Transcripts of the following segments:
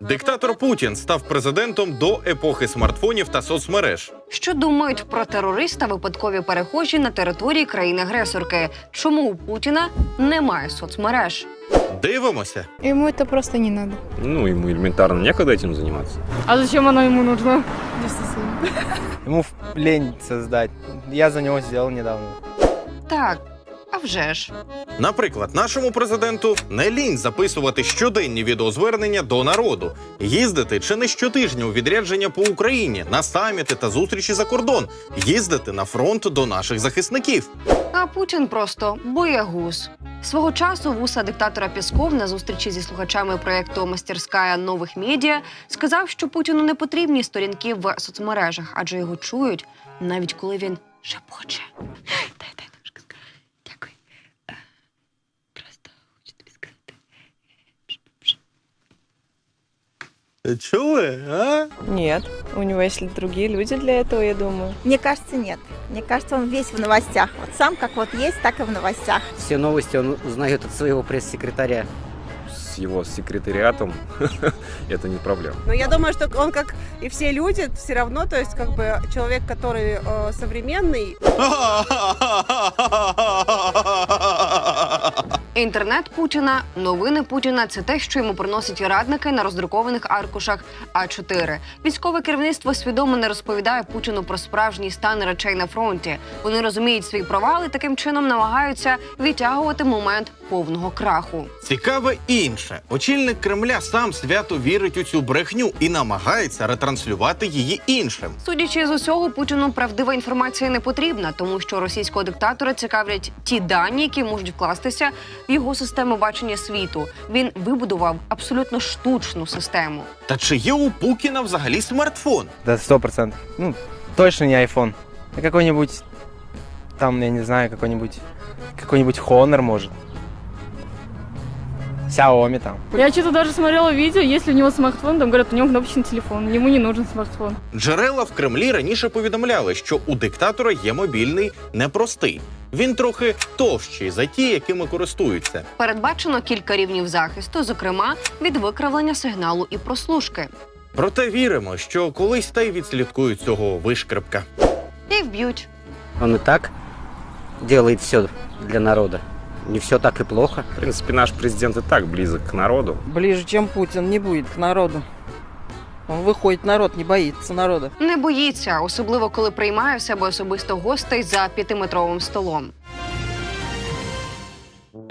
Диктатор Путін став президентом до епохи смартфонів та соцмереж. Що думають про терориста випадкові перехожі на території країни-агресорки? Чому у Путіна немає соцмереж? Дивимося. Ему это просто не надо. Ну, ему элементарно некогда этим заниматься. А зачем оно ему нужно? Ему в- лень создать. Я за него сделал недавно. Так, а вже ж. Наприклад, нашому президенту не лінь записувати щоденні відеозвернення до народу, їздити чи не щотижня у відрядження по Україні на саміти та зустрічі за кордон, їздити на фронт до наших захисників. А Путін просто боягуз. Свого часу вуса диктатора Пісков на зустрічі зі слухачами проєкту Мастерська нових медіа сказав, що Путіну не потрібні сторінки в соцмережах, адже його чують, навіть коли він шепоче. Чули? А? Нет. У него есть другие люди для этого, я думаю. Мне кажется, нет. Мне кажется, он весь в новостях. Вот сам как вот есть, так и в новостях. Все новости он узнает от своего пресс-секретаря. С его секретариатом это не проблема. Но я думаю, что он, как и все люди, все равно, то есть как бы человек, который э, современный, Інтернет Путіна, новини Путіна це те, що йому приносять радники на роздрукованих аркушах А4. Військове керівництво свідомо не розповідає Путіну про справжній стан речей на фронті. Вони розуміють свій провал і таким чином намагаються відтягувати момент повного краху. Цікаве інше. Очільник Кремля сам свято вірить у цю брехню і намагається ретранслювати її іншим. Судячи з усього, Путіну правдива інформація не потрібна, тому що російського диктатора цікавлять ті дані, які можуть вкластися його систему бачення світу. Він вибудував абсолютно штучну систему. Та чи є у Пукіна взагалі смартфон? Да, сто процентов. Ну, точно не iPhone. А какой-нибудь, там, я не знаю, какой-нибудь, какой-нибудь Honor, может. Xiaomi там. Я что-то даже смотрела видео, если у него смартфон, там говорят, у него кнопочный телефон, ему не нужен смартфон. Джерела в Кремлі раніше повідомляли, що у диктатора є мобільний непростий. Він трохи товщий за ті, якими користуються. Передбачено кілька рівнів захисту, зокрема від викривлення сигналу і прослушки. Проте віримо, що колись та й відслідкують цього вишкрипка. І вб'ють. Он и так делает все для народа. Не все так и плохо. В принципе, наш президент и так близок к народу. Ближе, чем Путин, не будет к народу. Он выходит, народ не боится народа. Не боїться, особливо коли приймає в себе особисто гостей за п'ятиметровим столом.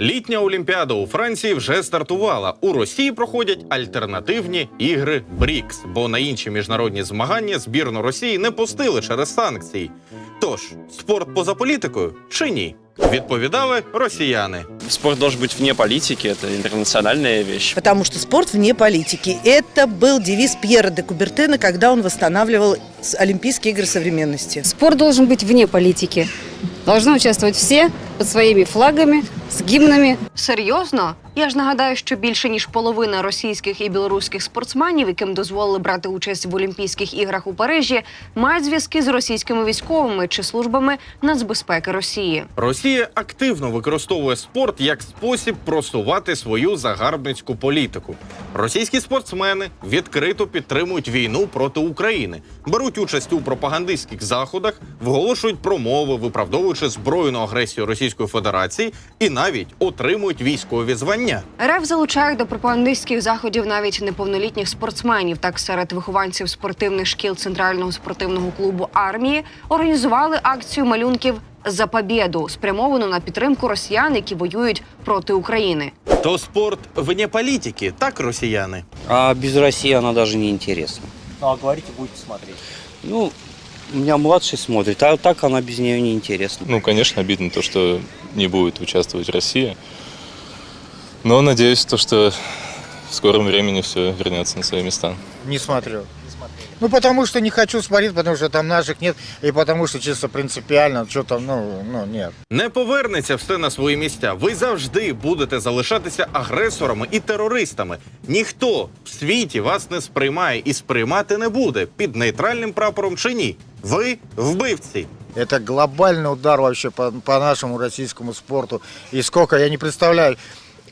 Літня Олімпіада у Франції вже стартувала. У Росії проходять альтернативні ігри БРІКС, бо на інші міжнародні змагання збірну Росії не пустили через санкції. Тож, спорт поза політикою чи ні? Відповідали росіяни. Спорт должен быть вне политики, это интернациональная вещь. Потому что спорт вне политики. Это был девиз Пьера де Кубертена, когда он восстанавливал с- Олимпийские игры современности. Спорт должен быть вне политики. Должны участвовать все под своими флагами, с гимнами. Серйозно? Я ж нагадаю, що більше ніж половина російських і білоруських спортсменів, яким дозволили брати участь в Олімпійських іграх у Парижі, мають зв'язки з російськими військовими чи службами нацбезпеки Росії. Росія активно використовує спорт як спосіб просувати свою загарбницьку політику. Російські спортсмени відкрито підтримують війну проти України, беруть участь у пропагандистських заходах, виголошують промови, виправдовуючи збройну агресію Російської Федерації і навіть отримують військові звання. РФ залучають до пропагандистських заходів навіть неповнолітніх спортсменів. Так серед вихованців спортивних шкіл Центрального спортивного клубу армії організували акцію малюнків за побєду, спрямовану на підтримку росіян, які воюють проти України. То спорт вне політики, так росіяни. А без России она даже не интересна. Ну, а говорите, будете смотреть. Ну, у меня младший смотрит, а так она без нее не интересна. Ну, конечно, обидно то, что не будет участвовать Россия. Но надеюсь, то, что в скором времени все вернется на свои места. Не смотрю. Ну, потому что не хочу смотреть, потому что там наших нет, и потому что чисто принципиально, что там, ну, ну, нет. Не повернеться все на свої місця. Ви завжди будете залишатися агресорами і терористами. Ніхто в світі вас не сприймає і сприймати не буде під нейтральним прапором чи ні. Ви вбивці. Это глобальный удар вообще по, по нашему российскому спорту. И сколько, я не представляю,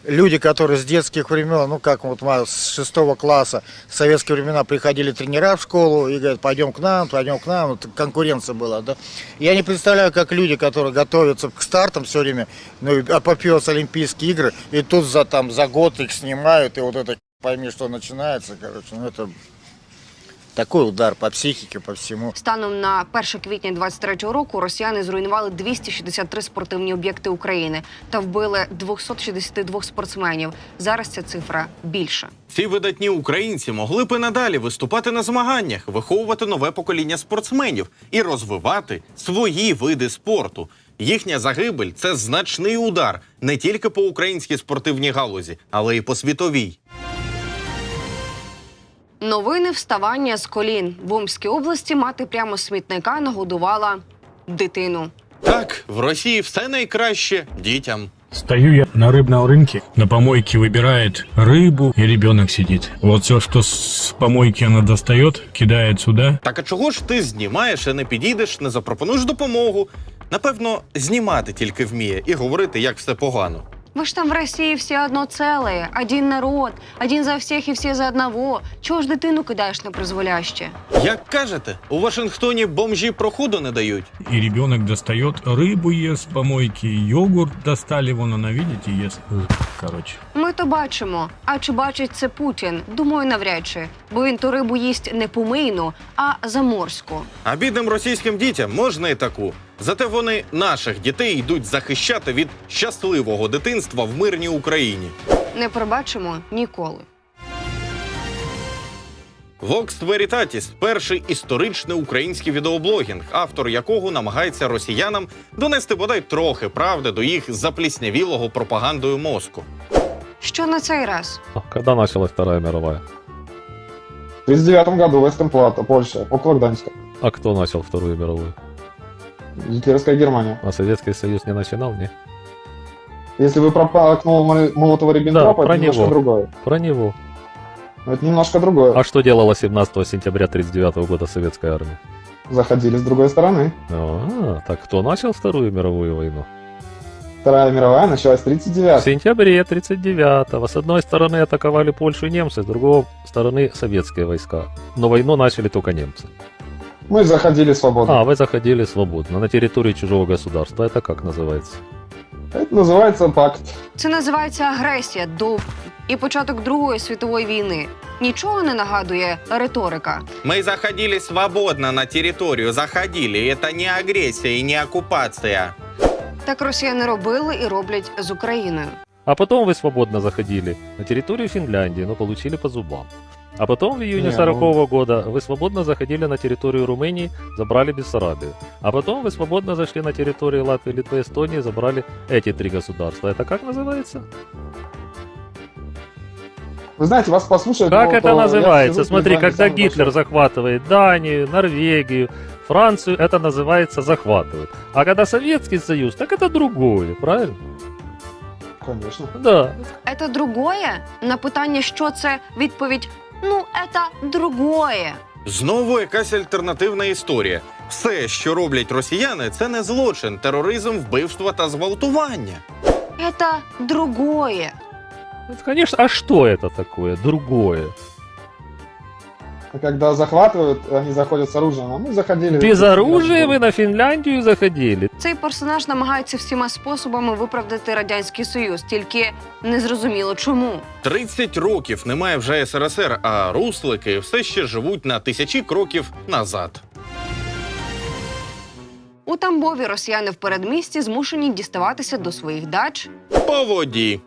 люди, которые с детских времен, ну как вот мы с шестого класса, в советские времена приходили тренера в школу и говорят, пойдем к нам, пойдем к нам, вот конкуренция была, да. Я не представляю, как люди, которые готовятся к стартам все время, ну, и попьются Олимпийские игры, и тут за, там, за год их снимают, и вот это пойми, что начинается, короче, ну это такой удар по психике, по всему. Станом на 1 квітня 23-го року росіяни зруйнували 263 спортивні об'єкти України та вбили 262 спортсменів. Зараз ця цифра більша. Ці видатні українці могли б і надалі виступати на змаганнях, виховувати нове покоління спортсменів і розвивати свої види спорту. Їхня загибель це значний удар не тільки по українській спортивній галузі, але й по світовій. Новини вставання з колін в Омській області. Мати прямо з смітника нагодувала дитину. Так, в Росії все найкраще дітям. Стою я на рыбном рынке, на помойке выбирает рыбу, и ребенок сидит. Вот все, что с помойки она достает, кидает сюда. Так а чого ж ти знімаєш і не підійдеш, не запропонуєш допомогу? Напевно, знімати тільки вміє і говорити, як все погано. Ви ж там в Росії всі одно целе, один народ, один за всіх і всі за одного. Чого ж дитину кидаєш на призволяще? Як кажете, у Вашингтоні бомжі проходу не дають. И ребенок достает рыбу ест с помойки, йогурт достали, вон она, видите, ест. Короче. Ми то бачимо. А чи бачить це Путін? Думаю, навряд чи. Бо він ту рибу їсть не помийну, а заморську. А бідним російським дітям можна і таку. Зате вони наших дітей йдуть захищати від щасливого дитинства в мирній Україні. Не пробачимо ніколи. Vox Veritatis – перший історичний український відеоблогінг, автор якого намагається росіянам донести бодай трохи правди до їх запліснявілого пропагандою мозку. Що на цей раз? Когда началась Вторая мировая? В 39 году Вестенплата, Польша, около Гданьска. А кто начал Вторую мировую? Гитлеровская Германия. А Советский Союз не начинал, не? Если вы про окно Молотова-Риббентропа, Да, про это немножко него. другое. Про него. Это немножко другое. А что делала 17 сентября 1939 года советская армия? Заходили с другой стороны. А, так кто начал Вторую мировую войну? Вторая мировая началась в 39 В сентябре 39-го. С одной стороны атаковали Польшу немцы, с другой стороны советские войска. Но войну начали только немцы. Мы заходили свободно. А, вы заходили свободно, на территорию чужого государства. Это как называется? Это называется пакт. Це називається агресія до і початок Другої світової війни. Нічого не нагадує риторика. Ми заходили свободно на територію, заходили. Це не агресія і не окупація. Так росіяни робили і роблять з Україною. А потом вы свободно заходили на территорию Финляндии, но получили по зубам. А потом в июне Не, 40 года вы свободно заходили на территорию Румынии, забрали Бессарабию. А потом вы свободно зашли на территорию Латвии, Литвы, Эстонии, забрали эти три государства. Это как называется? Вы знаете, вас послушать... Как ну, это то называется? сижу Смотри, когда Гитлер большой. захватывает Данию, Норвегию, Францию, это называется захватывает. А когда Советский Союз, так это другое, правильно? Конечно. Да. Це другое? На питання, що це відповідь: ну, это другое. Знову якась альтернативна історія. Все, що роблять росіяни, це не злочин, тероризм, вбивство та зґвалтування. Це другое. Это, Конечно, а что это такое? Другое А Когда захватывают, они заходят с оружием, а мы заходили... Без оружия вы на Финляндию заходили. Цей персонаж намагається всіма способами виправдати радянський союз, тільки незрозуміло чому. 30 років немає вже СРСР, а руслики все ще живуть на тисячі кроків назад. У Тамбові росіяни в передмісті змушені діставатися до своїх дач. По воді.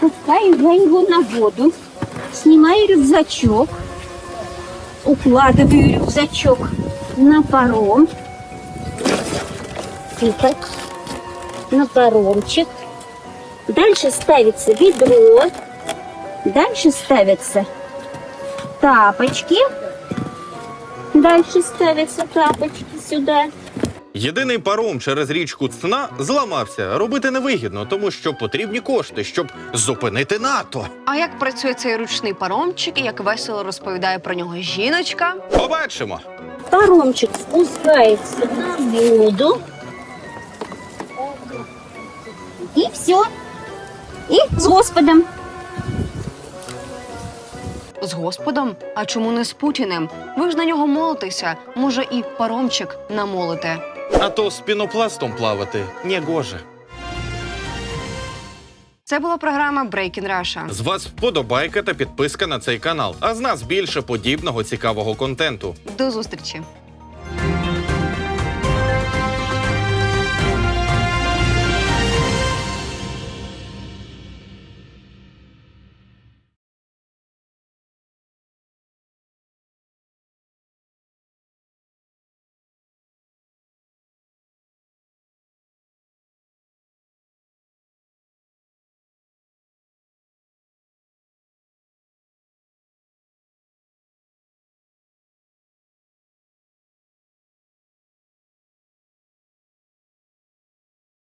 Пускаю я его на воду, снимаю рюкзачок, укладываю рюкзачок на паром. Тихо. На паромчик. Дальше ставится ведро. Дальше ставятся тапочки. Дальше ставятся тапочки сюда. Єдиний паром через річку Цна зламався. Робити невигідно, тому що потрібні кошти, щоб зупинити НАТО. А як працює цей ручний паромчик і як весело розповідає про нього жіночка? Побачимо. Паромчик спускается на воду. И все. И с Господом. З Господом? А чому не з Путіним? Ви ж на нього молитеся. Може, і паромчик намолите. А то з пінопластом плавати не гоже. Це була програма Breaking Russia. З вас вподобайка та підписка на цей канал. А з нас більше подібного цікавого контенту. До зустрічі!